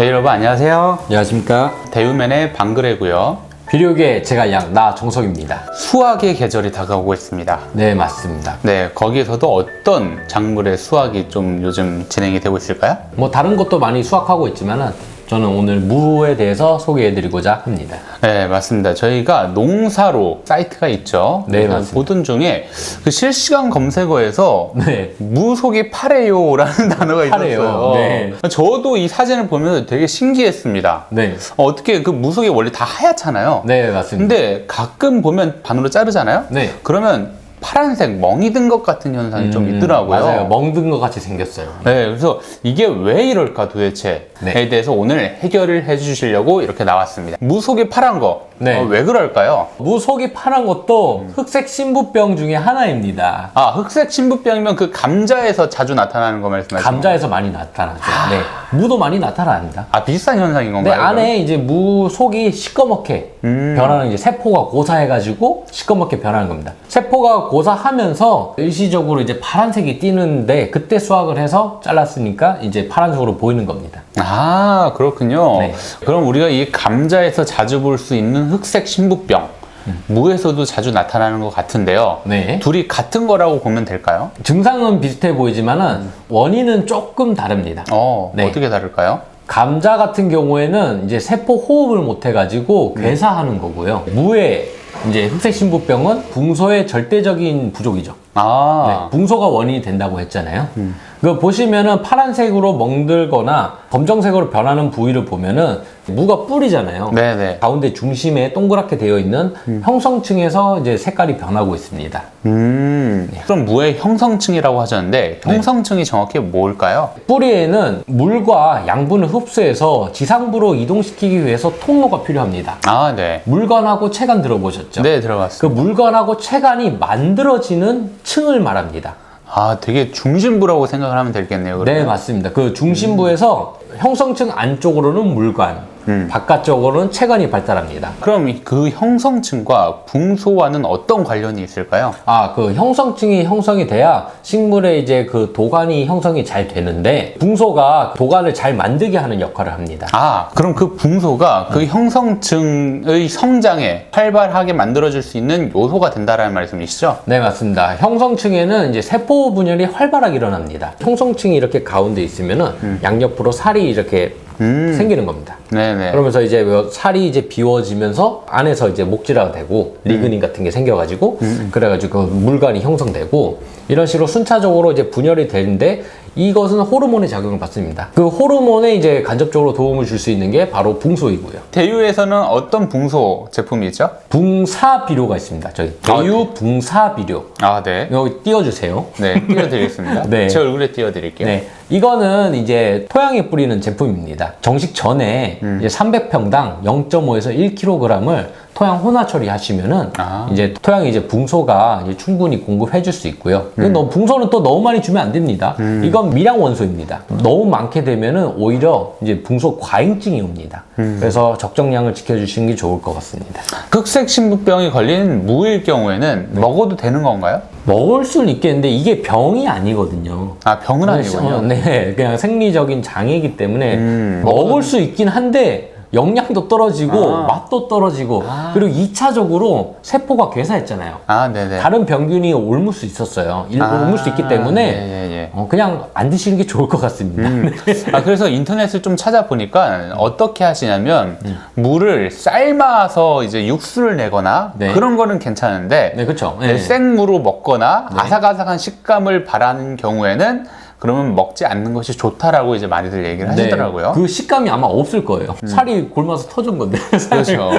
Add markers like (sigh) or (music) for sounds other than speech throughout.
네 여러분 안녕하세요. 안녕하십니까. 대우맨의 방그레고요. 비료계 제가 양나 정석입니다. 수확의 계절이 다가오고 있습니다. 네, 맞습니다. 네 거기에서도 어떤 작물의 수확이 좀 요즘 진행이 되고 있을까요? 뭐 다른 것도 많이 수확하고 있지만은 저는 오늘 무에 대해서 소개해드리고자 합니다. 네 맞습니다. 저희가 농사로 사이트가 있죠. 네, 맞습니다. 보던 중에 그 실시간 검색어에서 네. 무 속이 파래요라는 (laughs) 단어가 파래요. 있었어요. 네. 저도 이 사진을 보면서 되게 신기했습니다. 네. 어, 어떻게 그 무속이 원래 다 하얗잖아요. 네, 맞습니다. 근데 가끔 보면 반으로 자르잖아요. 네. 그러면 파란색 멍이 든 것 같은 현상이 좀 음, 있더라고요. 맞아요. 멍든 것 같이 생겼어요. 네, 그래서 이게 왜 이럴까 도대체에 네. 대해서 오늘 해결을 해주시려고 이렇게 나왔습니다. 무속이 파란 거, 네. 어, 왜 그럴까요? 무속이 파란 것도 흑색 신부병 중에 하나입니다. 아, 흑색 신부병이면 그 감자에서 자주 나타나는 거 말씀하시는? 감자에서 많이 나타나죠. 네. 무도 많이 나타납니다. 아, 비슷한 현상인 네, 건가요? 안에 이제 무 속이 시꺼멓게 음. 변하는 이제 세포가 고사해가지고 시꺼멓게 변하는 겁니다. 세포가 고사하면서 일시적으로 이제 파란색이 띄는데 그때 수확을 해서 잘랐으니까 이제 파란색으로 보이는 겁니다. 아, 그렇군요. 네. 그럼 우리가 이 감자에서 자주 볼 수 있는 흑색 신부병, 무에서도 자주 나타나는 것 같은데요. 네. 둘이 같은 거라고 보면 될까요? 증상은 비슷해 보이지만은 원인은 조금 다릅니다. 어, 네. 어떻게 다를까요? 감자 같은 경우에는 이제 세포 호흡을 못 해가지고 괴사하는 거고요. 무의 이제 흑색 신부병은 붕소의 절대적인 부족이죠. 아, 네, 붕소가 원인이 된다고 했잖아요. 그 보시면은 파란색으로 멍들거나 검정색으로 변하는 부위를 보면은 무가 뿔이잖아요. 네네. 가운데 중심에 동그랗게 되어 있는 형성층에서 이제 색깔이 변하고 있습니다. 음, 네. 그럼 무의 형성층이라고 하셨는데 형성층이 정확히 뭘까요? 뿌리에는 물과 양분을 흡수해서 지상부로 이동시키기 위해서 통로가 필요합니다. 아, 네. 물관하고 체관 들어보셨죠? 네, 그 들어봤습니다. 물관하고 체관이 만들어지는 층을 말합니다. 아, 되게 중심부라고 생각을 하면 되겠네요. 네, 그러면. 맞습니다. 그 중심부에서 형성층 안쪽으로는 물관, 음. 바깥쪽으로는 체관이 발달합니다. 그럼 이그 형성층과 붕소와는 어떤 관련이 있을까요? 아, 그 형성층이 형성이 돼야 식물의 이제 그 도관이 형성이 잘 되는데 붕소가 도관을 잘 만들게 하는 역할을 합니다. 아, 그럼 그 붕소가 그 형성층의 성장에 활발하게 만들어줄 수 있는 요소가 된다라는 말씀이시죠? 네, 맞습니다. 형성층에는 이제 세포 분열이 활발하게 일어납니다. 형성층이 이렇게 가운데 있으면은 양옆으로 살이 이렇게 음. 생기는 겁니다. 네네. 그러면서 이제 뭐 살이 이제 비워지면서 안에서 이제 목질화가 되고 리그닌 같은 게 생겨가지고 그래가지고 그 물관이 형성되고 이런 식으로 순차적으로 이제 분열이 되는데 이것은 호르몬의 작용을 받습니다. 그 호르몬에 이제 간접적으로 도움을 줄 수 있는 게 바로 붕소이고요. 대유에서는 어떤 붕소 제품이 있죠? 붕사비료가 있습니다. 저기 아, 대유 붕사비료 아, 네. 여기 띄워주세요. 네, 띄워드리겠습니다. (laughs) 네. 제 얼굴에 띄워드릴게요. 네. 이거는 이제 토양에 뿌리는 제품입니다. 정식 전에 이제 300평당 0.5에서 1kg을 토양 혼화 처리하시면은 아. 이제 토양에 이제 붕소가 이제 충분히 공급해 줄 수 있고요. 근데 너무 붕소는 또 너무 많이 주면 안 됩니다. 이건 미량 원소입니다. 너무 많게 되면은 오히려 이제 붕소 과잉증이 옵니다. 그래서 적정량을 지켜주시는 게 좋을 것 같습니다. 흑색 신부병이 걸린 무일 경우에는 먹어도 되는 건가요? 먹을 수는 있겠는데 이게 병이 아니거든요. 아, 병은 아니군요. 어, 네, 그냥 생리적인 장애이기 때문에 음. 먹을 수 있긴 한데 영양도 떨어지고 아. 맛도 떨어지고 그리고 2차적으로 세포가 괴사했잖아요. 아, 네네. 다른 병균이 옮을 수 있었어요. 일- 아, 옮을 수 있기 때문에 예, 예, 예. 어, 그냥 안 드시는 게 좋을 것 같습니다. 음. (laughs) 아, 그래서 인터넷을 좀 찾아보니까 어떻게 하시냐면 물을 삶아서 이제 육수를 내거나 네. 그런 거는 괜찮은데 네, 그렇죠. 네, 생무로 먹거나 네. 아삭아삭한 식감을 바라는 경우에는 그러면 먹지 않는 것이 좋다라고 이제 많이들 얘기를 네, 하시더라고요. 그 식감이 아마 없을 거예요. 살이 굶어서 터진 건데. (laughs) 그렇죠.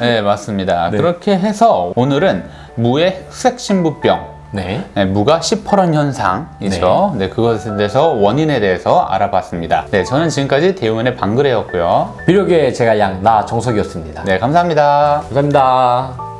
네, 맞습니다. 네. 그렇게 해서 오늘은 무의 흑색 신부병 네. 네, 무가 시퍼런 현상이죠. 네. 그것에 대해서 원인에 대해서 알아봤습니다. 네, 저는 지금까지 대우문의 방글레였고요. 비료계 제가 양 나 정석이었습니다. 네, 감사합니다. 감사합니다.